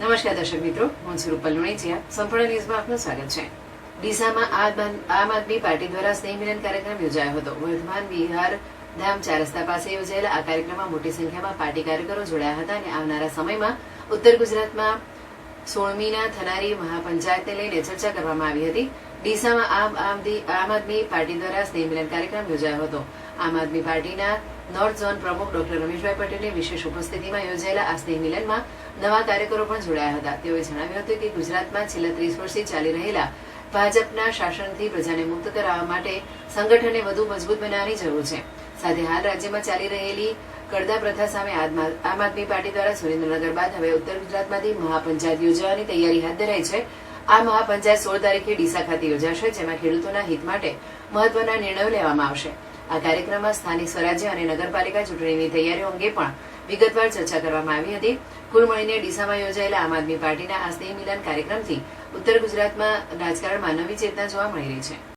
નમસ્કાર દર્શક મિત્રો, હું છું રૂપલ લુણીચિયા સંપૂર્ણ ન્યૂઝમાં આપનું સ્વાગત છે. ડીસામાં આમ આમ આદમી પાર્ટી દ્વારા સ્નેહ મિલન કાર્યક્રમ યોજાયો હતો. વર્ધમાન, બિહાર, ધામ ચાર રસ્તા પાસે યોજાયેલા આ કાર્યક્રમમાં મોટી સંખ્યામાં પાર્ટી કાર્યકરો જોડાયા હતા અને આવનારા સમયમાં ઉત્તર ગુજરાતમાં સોળમીના થનારી મહાપંચાયતને લઈને ચર્ચા કરવામાં આવી હતી. ડીસામાં આમ આમ આમ આદમી પાર્ટી દ્વારા સ્નેહ મિલન કાર્યક્રમ યોજાયો હતો. આમ આદમી પાર્ટીના નોર્થ ઝોન પ્રમુખ ડોક્ટર રમેશભાઈ પટેલની વિશેષ ઉપસ્થિતિમાં યોજાયેલા આ સ્નેહ મિલનમાં નવા કાર્યકરો પણ જોડાયા હતા. તેઓએ જણાવ્યું હતું કે ગુજરાતમાં છેલ્લા ત્રીસ વર્ષથી ચાલી રહેલા ભાજપના શાસનથી પ્રજાને મુક્ત કરાવવા માટે સંગઠનને વધુ મજબૂત બનાવવાની જરૂર છે. સાથે હાલ રાજ્યમાં ચાલી રહેલી કડદા પ્રથા સામે આમ આદમી પાર્ટી દ્વારા સુરેન્દ્રનગર બાદ હવે ઉત્તર ગુજરાતમાંથી મહાપંચાયત યોજવાની તૈયારી હાથ ધરાઈ છે. આ મહાપંચાયત સોળ તારીખે ડીસા ખાતે યોજાશે, જેમાં ખેડૂતોના હિત માટે મહત્વના નિર્ણયો લેવામાં આવશે. આ કાર્યક્રમમાં સ્થાનિક સ્વરાજ્ય અને નગરપાલિકા ચૂંટણીની તૈયારીઓ અંગે પણ વિગતવાર ચર્ચા કરવામાં આવી હતી. કુલ મળીને ડીસામાં યોજાયેલા આમ આદમી પાર્ટીના આ સ્નેહ મિલન કાર્યક્રમથી ઉત્તર ગુજરાતમાં રાજકારણમાં નવી ચેતના જોવા મળી રહી છે.